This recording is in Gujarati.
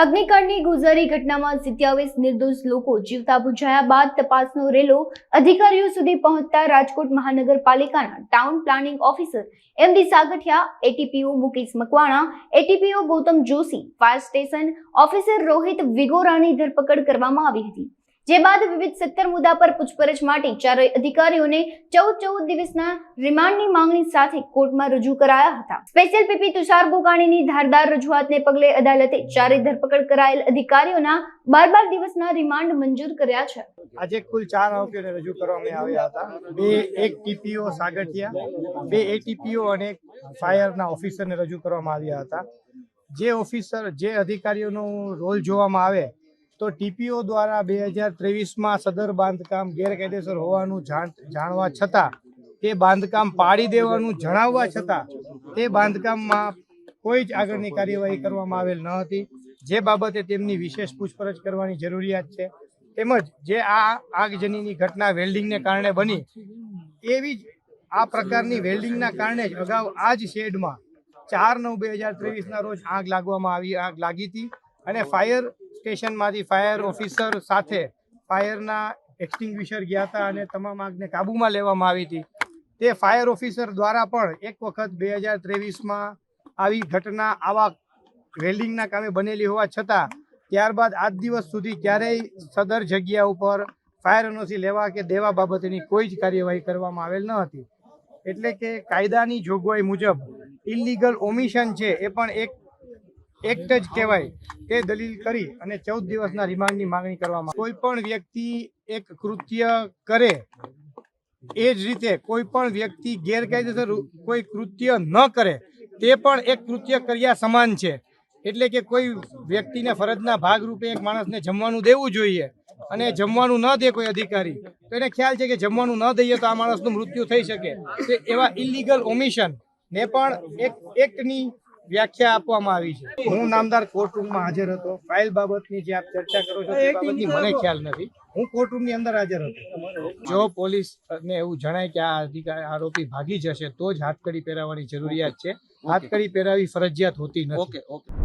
અગ્નિકાંડની ગુજારી ઘટનામાં સિત્યાવીસ નિર્દોષ લોકો જીવતા બુજાયા બાદ તપાસનો રેલો અધિકારીઓ સુધી પહોંચતા રાજકોટ મહાનગરપાલિકાના town planning officer M D Sagathiya, ATPO Mukesh Makwana, ATPO Gautam Joshi, fire station officer Rohit વિગોરાની ધરપકડ કરવામાં આવી હતી. જે બાદ વિવિધ સત્તર મુદ્દા પર પૂછપરછ માટે ચારેય અધિકારીઓને ચૌદ ચૌદ દિવસના રિમાન્ડની માંગણી સાથે કોર્ટમાં રજૂ કરાયા હતા. સ્પેશિયલ પીપી તુષાર ગોકાણીની ધારદાર રજૂઆતને પગલે અદાલતે ચારેય ધરપકડ કરાયેલ અધિકારીઓના બાર બાર દિવસના રિમાન્ડ મંજૂર કર્યા છે. આજે કુલ ચાર આરોપીઓને રજૂ કરવામાં આવ્યા હતા. બે એક ટીપીઓ સાગઠિયા, બે એટીપીઓ અને ફાયરના ઓફિસરને રજૂ કરવામાં આવ્યા હતા. જે ઓફિસર, જે અધિકારીઓનો રોલ જોવામાં આવે તો ટીપીઓ દ્વારા બે હજાર ત્રેવીસમાં સદર બાંધકામ ગેરકાયદેસર હોવાનું જાણ જાણવા છતાં, તે બાંધકામ પાડી દેવાનું જણાવવા છતાં, તે બાંધકામમાં કોઈ જ આગળની કાર્યવાહી કરવામાં આવેલ ન હતી. જે બાબતે તેમની વિશેષ પૂછપરછ કરવાની જરૂરિયાત છે. તેમજ જે આ આગજનીની ઘટના વેલ્ડિંગને કારણે બની, એવી જ આ પ્રકારની વેલ્ડિંગના કારણે જ અગાઉ આ જ શેડમાં ચાર નવ બે હજાર ત્રેવીસના રોજ આગ લાગવામાં આવી આગ લાગી હતી અને ફાયર સ્ટેશનમાંથી ફાયર ઓફિસર સાથે ફાયરના એક્સટિંગ્વિશર ગયા હતા અને તમામ આગને કાબૂમાં લેવામાં આવી હતી. તે ફાયર ઓફિસર દ્વારા પણ એક વખત બે હજાર ત્રેવીસમાં આવી ઘટના આવા વેલ્ડિંગના કામે બનેલી હોવા છતાં, ત્યારબાદ આજ દિવસ સુધી ક્યારેય સદર જગ્યા ઉપર ફાયર એનઓસી લેવા કે દેવા બાબતેની કોઈ જ કાર્યવાહી કરવામાં આવેલ ન હતી. એટલે કે કાયદાની જોગવાઈ મુજબ ઇલીગલ ઓમિશન છે એ પણ એક એક્ટ જ કહેવાય તે દલીલ કરી અને ચૌદ દિવસના રિમાન્ડની માંગણી કરવામાં કોઈ પણ વ્યક્તિ એક કૃત્ય કરે, એ જ રીતે કોઈ પણ વ્યક્તિ ગેરકાયદેસર કોઈ કૃત્ય ન કરે, તે પણ એક કૃત્ય કર્યા સમાન છે. એટલે કે કોઈ વ્યક્તિને ફરજના ભાગરૂપે એક માણસને જમવાનું દેવું જોઈએ અને જમવાનું ન દે કોઈ અધિકારી, તો એને ખ્યાલ છે કે જમવાનું ન દઈએ તો આ માણસનું મૃત્યુ થઈ શકે. એવા ઇલીગલ ઓમિશન ને પણ એક એક્ટની વ્યાખ્યા આપવામાં આવી છે. હું નામદાર કોર્ટરૂમમાં હાજર હતો. ફાઇલ બાબતની જે આપ ચર્ચા કરો છો તે બાબતની મને ખ્યાલ નથી. હું કોર્ટરૂમની અંદર હાજર હતો. જો પોલીસને એવું જણાય કે આ અધિકારી આરોપી ભાગી જશે તો જ હાથકડી પહેરાવવાની જરૂરિયાત છે. હાથકડી પહેરાવી ફરજિયાત હોતી નથી. Okay okay